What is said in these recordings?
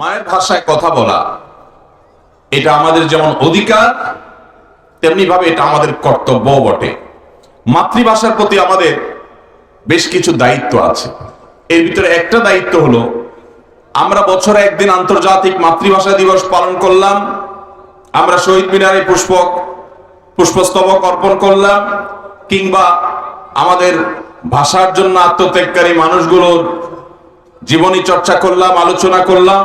মায়ের ভাষায় কথা বলা, এটা আমাদের যেমন অধিকার, তেমনি ভাবে এটা আমাদের কর্তব্য বটে। মাতৃভাষার প্রতি আমাদের বেশ কিছু দায়িত্ব আছে। এর ভিতরে একটা দায়িত্ব হলো, আমরা বছরে একদিন আন্তর্জাতিক মাতৃভাষা দিবস পালন করলাম, আমরা শহীদ মিনারে পুষ্পক, পুষ্পস্তবক অর্পণ করলাম, কিংবা আমাদের ভাষার জন্য আত্মত্যাগকারী মানুষগুলোর জীবনী চর্চা করলাম, আলোচনা করলাম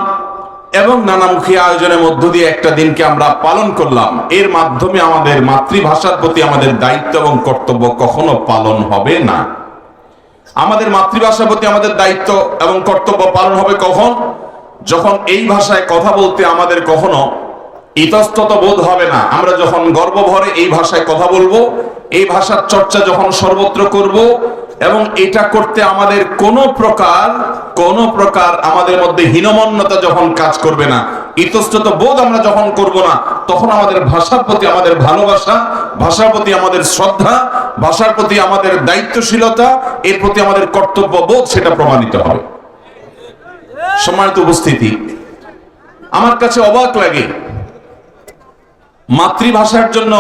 এবং নানামুখী আয়োজনের মধ্য দিয়ে একটা দিনকে আমরা পালন করলাম। এর মাধ্যমে আমাদের মাতৃভাষার প্রতি আমাদের দায়িত্ব এবং কর্তব্য কখনো পালন হবে না। আমাদের মাতৃভাষার প্রতি আমাদের দায়িত্ব এবং কর্তব্য পালন হবে কখন? যখন এই ভাষায় কথা বলতে আমাদের কখনো ইতস্তত বোধ হবে না। আমরা যখন গর্ব ভরে এই ভাষায় কথা বলব, এই ভাষার চর্চা যখন সর্বত্র করব এবং এটা করতে আমাদের কোনো প্রকার কোনো প্রকার আমাদের মধ্যে হীনমন্যতা যখন কাজ করবে না, ইতস্তত বোধ আমরা যখন করব না, তখন আমাদের ভাষার প্রতি আমাদের ভালোবাসা, ভাষার প্রতি আমাদের শ্রদ্ধা, ভাষার প্রতি আমাদের দায়িত্বশীলতা, এর প্রতি আমাদের কর্তব্য বোধ সেটা প্রমাণিত হবে। সম্মানিত উপস্থিতি, আমার কাছে অবাক লাগে, মাতৃভাষার জন্য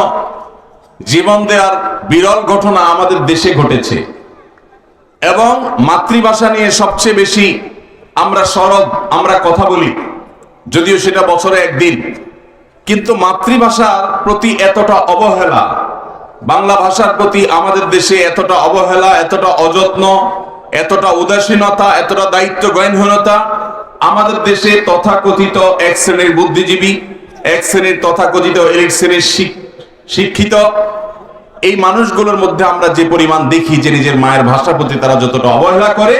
জীবন দেওয়ার বিরল ঘটনা আমাদের দেশে ঘটেছে। এবং মাতৃভাষা নিয়ে সবচেয়ে বেশি আমরা সরব, আমরা কথা বলি। যদিও সেটা বছরে একদিন। কিন্তু মাতৃভাষার প্রতি এতটা অবহেলা, বাংলা ভাষার প্রতি আমাদের দেশে এতটা অবহেলা, এতটা অযত্ন, এতটা উদাসীনতা, এতটা দায়িত্ব জ্ঞানহীনতা আমাদের দেশে তথাকথিত এক শ্রেণির বুদ্ধিজীবী, এক শ্রেণির তথাকথিত এক শ্রেণির শিক্ষিত এই মানুষগুলোর মধ্যে আমরা যে পরিমাণ দেখি যে নিজের মায়ের ভাষার প্রতি তারা যতটা অবহেলা করে,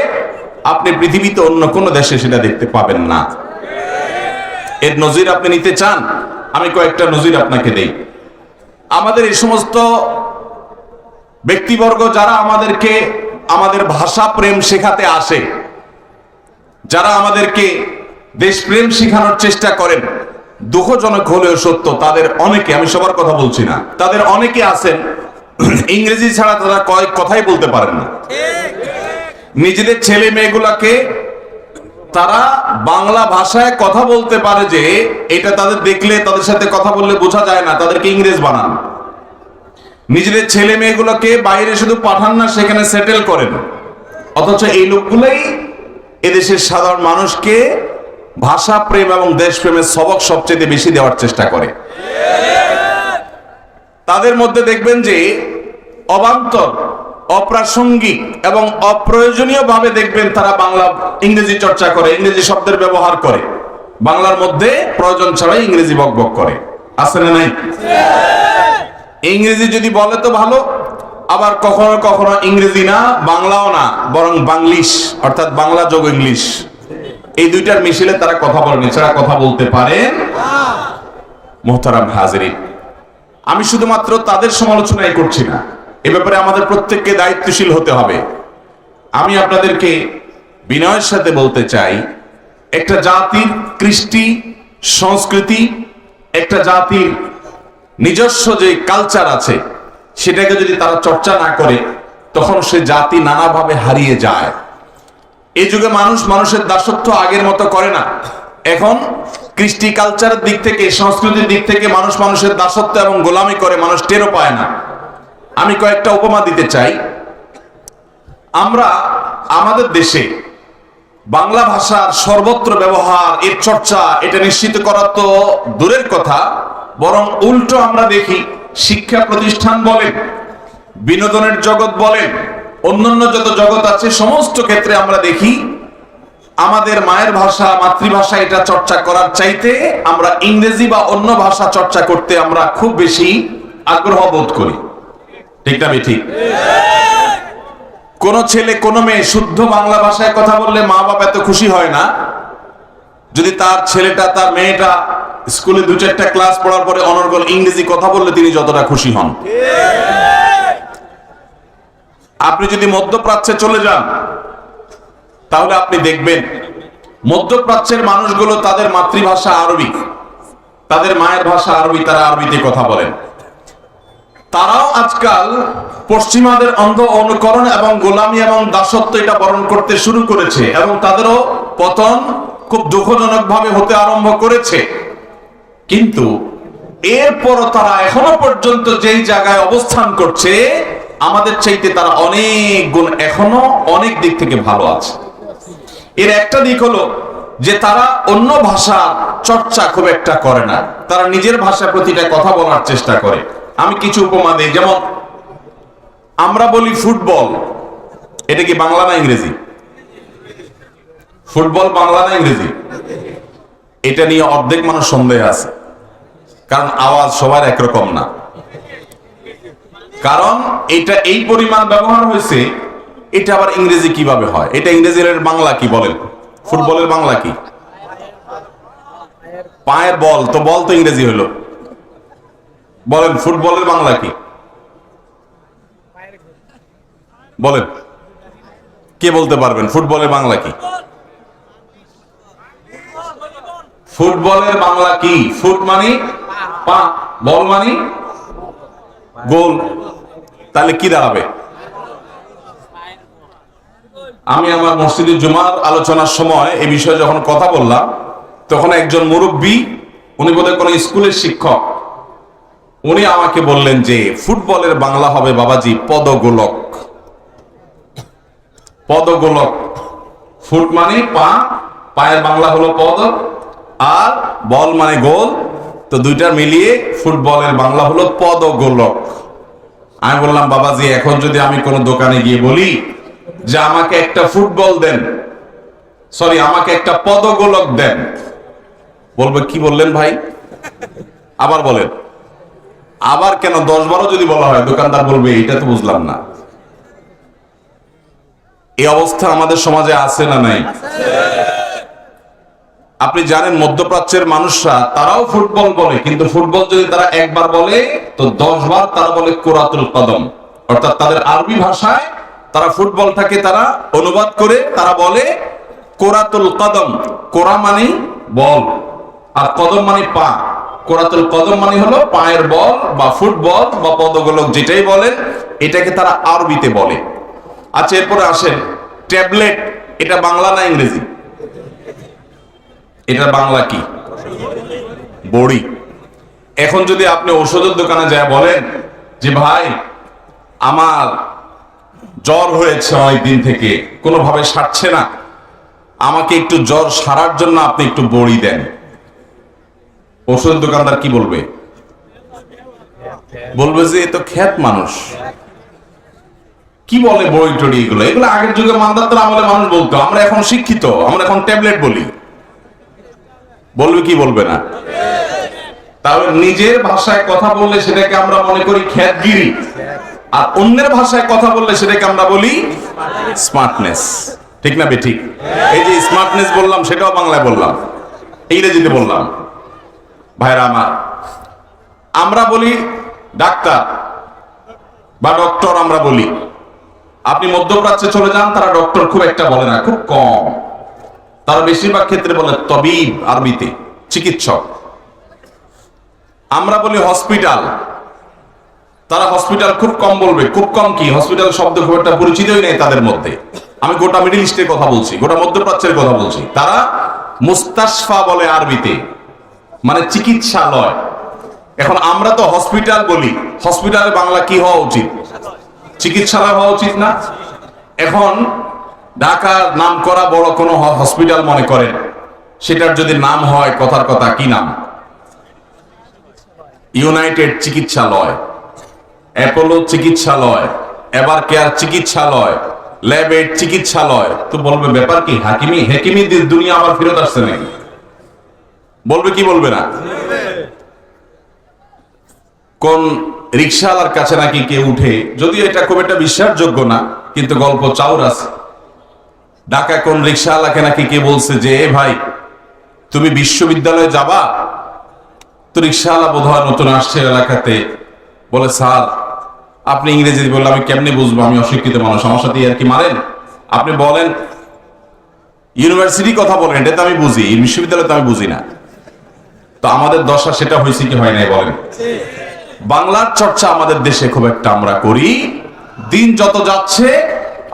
আপনি পৃথিবীতে অন্য কোনো দেশে সেটা দেখতে পাবেন না। এর নজির আপনি নিতে চান? আমি কয়েকটা নজির আপনাকে দেই। আমাদের এই সমস্ত ব্যক্তিবর্গ যারা আমাদেরকে আমাদের ভাষা প্রেম শেখাতে আসে, যারা আমাদেরকে দেশপ্রেম শেখানোর চেষ্টা করেন, দুঃখজনক হলেও সত্য, তাদের অনেকে, আমি সবার কথা বলছি না, তাদের অনেকে আছেন ইংরেজি ছাড়া তারা কয়েক কথাই বলতে পারেন না। নিজেদের ছেলে মেয়েগুলাকে তারা বাংলা ভাষায় কথা বলতে পারে যে, এটা তাদের দেখলে, তাদের সাথে কথা বললে বোঝা যায় না, তাদেরকে ইংরেজ বানান। নিজেদের ছেলে মেয়েগুলোকে বাইরে শুধু পাঠান না, সেখানে সেটেল করেন। অথচ এই লোকগুলোই এদেশের সাধারণ মানুষকে ভাষা, প্রেম এবং দেশপ্রেমের সবক সবচেয়ে বেশি দেওয়ার চেষ্টা করে। তাদের মধ্যে দেখবেন যে অবান্তর, অপ্রাসঙ্গিক এবং অপ্রয়োজনীয় ভাবে দেখবেন তারা বাংলা ইংরেজি চর্চা করে, ইংরেজি শব্দের ব্যবহার করে। বাংলার মধ্যে প্রয়োজন ছাড়াই ইংরেজি বকবক করে। আছে না নাই? ইংরেজি যদি বলে তো ভালো, আবার কখনো কখনো ইংরেজি না, বাংলাও না, বরং বাংলিশ, অর্থাৎ বাংলা যোগ ইংলিশ। এই দুইটার মিশিলে তারা কথা বলেন, এছাড়া কথা বলতে পারেন মোহতারাম হাজরিন আমি শুধুমাত্র তাদের সমালোচনাই করছি না। এ ব্যাপারে আমাদের প্রত্যেককে দায়িত্বশীল হতে হবে। আমি আপনাদেরকে বিনয়ের সাথে বলতে চাই, একটা জাতির কৃষ্টি, সংস্কৃতি, একটা জাতির নিজস্ব যে কালচার আছে, সেটাকে যদি তারা চর্চা না করে, তখন সে জাতি নানাভাবে হারিয়ে যায়। এই যুগে মানুষ মানুষের দাসত্ব আগের মতো করে না। এখন কৃষ্টি কালচারের দিক থেকে, সংস্কৃতির দিক থেকে মানুষ মানুষের দাসত্ব এবং গোলামি করে, মানুষ টেরও পায় না। আমি কয়েকটা উপমা দিতে চাই। আমরা আমাদের দেশে বাংলা ভাষার সর্বত্র ব্যবহার, এর চর্চা, এটা নিশ্চিত করা তো দূরের কথা, বরং উল্টো আমরা দেখি, শিক্ষা প্রতিষ্ঠান বলেন, বিনোদনের জগৎ বলেন, অন্যান্য যত জগৎ আছে, সমস্ত ক্ষেত্রে আমরা দেখি আমাদের মায়ের ভাষা মাতৃভাষা এটা চর্চা করার চাইতে আমরা ইংরেজি বা অন্য ভাষা চর্চা করতে আমরা খুব বেশি আগ্রহ বোধ করি। ঠিক না ঠিক কোন ছেলে কোন মেয়ে শুদ্ধ বাংলা ভাষায় কথা বললে মা বাবা এত খুশি হয় না? যদি তার ছেলেটা তার মেয়েটা স্কুলে দু চারটা ক্লাস পড়ার পরে অনর্গল ইংরেজি কথা বললে তিনি যতটা খুশি হন। আপনি যদি মধ্যপ্রাচ্যে চলে যান তাহলে আপনি দেখবেন, মধ্যপ্রাচ্যের মানুষগুলো তাদের মাতৃভাষা আরবি। তাদের মায়ের ভাষা আরবি, তারা আরবিতে কথা বলেন। তারাও আজকাল পশ্চিমাদের অন্ধ অনুকরণ এবং গোলামি এবং দাসত্ব এটা বরণ করতে শুরু করেছে এবং তাদেরও পতন খুব দুঃখজনক ভাবে হতে আরম্ভ করেছে। কিন্তু এরপর তারা এখনও পর্যন্ত যেই জায়গায় অবস্থান করছে, আমাদের চাইতে তারা অনেক গুণ এখনও অনেক দিক থেকে ভালো আছে। এর একটা দিক হলো যে তারা অন্য ভাষা চর্চা খুব একটা করে না। তারা নিজের ভাষা প্রতিটা কথা বলার চেষ্টা করে। আমি কিছু উপমা দিই, যেমন আমরা বলি ফুটবল। এটা কি বাংলা না ইংরেজি? ফুটবল বাংলা না ইংরেজি? এটা নিয়ে অর্ধেক মানুষ সন্দেহ আছে। কারণ আওয়াজ সবার একরকম না। কারণ এটা এই পরিমাণ ব্যবহার হয়েছে এটা আবার ইংরেজি কীভাবে হয়? এটা ইংরেজির বাংলা কি বলেন? ফুটবলের বাংলা কি? পায়ের বল, তো বল তো ইংরেজি হলো। বলেন, ফুটবলের বাংলা কি? বলেন, কে বলতে পারবেন? ফুটবলের বাংলা কি? ফুটবলের বাংলা কি? ফুট মানে পা, বল মানে গোল। তাহলে কি দাঁড়াবে? আমি আমার মসজিদের জুমার আলোচনার সময় এই বিষয়ে যখন কথা বললাম, তখন একজন মুরব্বী, উনি বোধহয় কোনো স্কুলের শিক্ষক, উনি আমাকে বললেন যে, ফুটবলের বাংলা হবে বাবাজি, পদগোলক। পদগোলক। ফুট মানে পা, পায়ের বাংলা হলো পদ, আর বল মানে গোল। তো দুইটা মিলিয়ে ফুটবলের বাংলা হলো পদগোলক। আমি বললাম, বাবাজি, এখন যদি আমি কোনো দোকানে গিয়ে বলি যে আমাকে একটা ফুটবল দেন। সরি আমাকে একটা পদগোলক দেন। বলবে, কি বললেন ভাই? আবার বলেন, আবার কেন দশ বারো যদি বলা হয়, দোকানদার বলবে এটা তো বুঝলাম না। এই অবস্থা আমাদের সমাজে আছে না নাই? আপনি জানেন, মধ্যপ্রাচ্যের মানুষরা, তারাও ফুটবল বলে, কিন্তু ফুটবল যদি তারা একবার বলে, তো দশ বার তারা বলে কোরাতুল কদম। অর্থাৎ তাদের আরবি ভাষায় তারা ফুটবলটাকে তারা অনুবাদ করে, তারা বলে, কোরাতুল কদম। কোরা মানে বল, আর কদম মানে পা। কোরাতুল কদম মানে হলো পায়ের বল বা ফুটবল বা পদগোলক যেটাই বলেন, এটাকে তারা আরবিতে বলে। আচ্ছা এরপরে আসেন, ট্যাবলেট, এটা বাংলা না ইংরেজি? এটা বাংলা কি? বড়ি। এখন যদি আপনি ওষুধের দোকানে যায় বলেন যে, ভাই, আমার জ্বর হয়েছে অনেক দিন থেকে। কোনোভাবে সারছে না। আমাকে একটু জ্বর সারার জন্য আপনি একটু বড়ি দেন। ওষুধের দোকানদার কি বলবে? বলবে যে, এ তো খ্যাত মানুষ। কি বলে বড়ি টড়ি এগুলো? এগুলো আগের যুগে মান্দাতার আমলে মানুষ বলতো। আমরা এখন শিক্ষিত, আমরা এখন ট্যাবলেট বলি। বলবে কি বলবে না? তাহলে নিজের ভাষায় কথা বললে সেটাকে আমরা মনে করি খ্যাতগিরি। আর অন্যের ভাষায় কথা বললে সেটাকে আমরা বলি স্মার্টনেস ঠিক না বে ঠিক? এই যে স্মার্টনেস বললাম, সেটাও বাংলায় বললাম। ইংরেজিতে বললাম। ভাইরা আমার, আমরা বলি ডাক্তার বা ডক্টর আমরা বলি। আপনি মধ্যপ্রাচ্যে চলে যান, তারা ডক্টর খুব একটা বলে না, খুব কম। তারা বেশিরভাগ ক্ষেত্রে বলে তবিব আরবিতে, চিকিৎসক। আমরা বলি হসপিটাল। তারা হসপিটাল খুব কম বলবে, খুব কম কি? হসপিটাল শব্দ খুব একটা পরিচিতই নেই তাদের মধ্যে। আমি গোটা মিডিল ইস্টের কথা বলছি, গোটা মধ্যপ্রাচ্যের কথা বলছি। তারা মুস্তাশফা বলে আরবিতে মানে চিকিৎসালয়। এখন আমরা তো হসপিটাল বলি হসপিটালে বাংলা কি হওয়া উচিত? চিকিৎসালয় হওয়া উচিত না? এখন ঢাকার নাম করা বড় কোনো হসপিটাল মনে করেন, সেটার যদি নাম হয় কথার কথা কি নাম? ইউনাইটেড চিকিৎসালয়। অ্যাপোলো চিকিৎসালয়, এবার কেয়ার চিকিৎসালয় ল্যাবের চিকিৎসালয়। তো বলবে, ব্যাপার কি, হাকিমি, হেকিমি দুনিয়া আবার ফেরত আসছে নাকি? বলবে কি বলবে না? কোন রিক্সাওয়ালার কাছে নাকি কেউ উঠে, যদিও এটা খুব একটা বিশ্বাসযোগ্য না, কিন্তু গল্প চাউর আছে। ঢাকা কোন রিক্সাওয়ালাকে নাকি কে বলছে যে, এ ভাই, তুমি বিশ্ববিদ্যালয়ে যাবা? তো রিক্সাওয়ালা বোধ হয় নতুন আসছে এলাকাতে। বলে, স্যার আপনি ইংরেজি বললে আমি কেমনে বুঝব? আমি অশিক্ষিত মানুষ, আমার সাথে আর কি মারেন আপনি বলেন, ইউনিভার্সিটি কথা বলেন এটা তো আমি বুঝি বিশ্ববিদ্যালয় তো আমি বুঝি না। তো আমাদের দশা সেটা হয়েছে কি হয় নাই বলেন? বাংলার চর্চা আমাদের দেশে খুব একটা আমরা করি, দিন যত যাচ্ছে,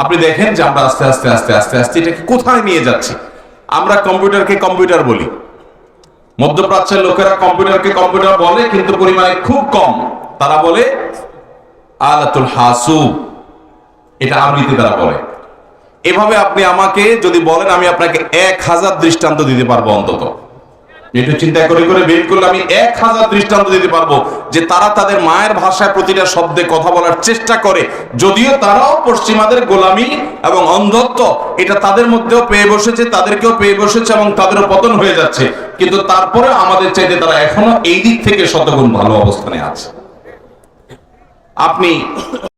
আপনি দেখেন যে আমরা আস্তে আস্তে আস্তে আস্তে আস্তে এটাকে কোথায় নিয়ে যাচ্ছি? আমরা কম্পিউটারকে কম্পিউটার বলি। মধ্যপ্রাচ্যের লোকেরা কম্পিউটারকে কম্পিউটার বলে, কিন্তু পরিমাণে খুব কম। তারা বলে আলাতুল হাসুব এটা আরবিতে তারা বলে। এভাবে আপনি আমাকে যদি বলেন, আমি আপনাকে এক হাজার দৃষ্টান্ত দিতে পারব অন্তত। একটু চিন্তা করে করে বের করলে আমি এক হাজার দৃষ্টান্ত দিতে পারব যে তারা তাদের মায়ের ভাষায় প্রতিটা শব্দে কথা বলার চেষ্টা করে, যদিও তারাও পশ্চিমাদের গোলামি এবং অন্ধত্ব, এটা তাদের মধ্যেও পেয়ে বসেছে, তাদেরকেও পেয়ে বসেছে এবং তাদেরও পতন হয়ে যাচ্ছে। কিন্তু তারপরে আমাদের চাইতে তারা এখনও এই দিক থেকে শতগুণ ভালো অবস্থানে আছে। আপনি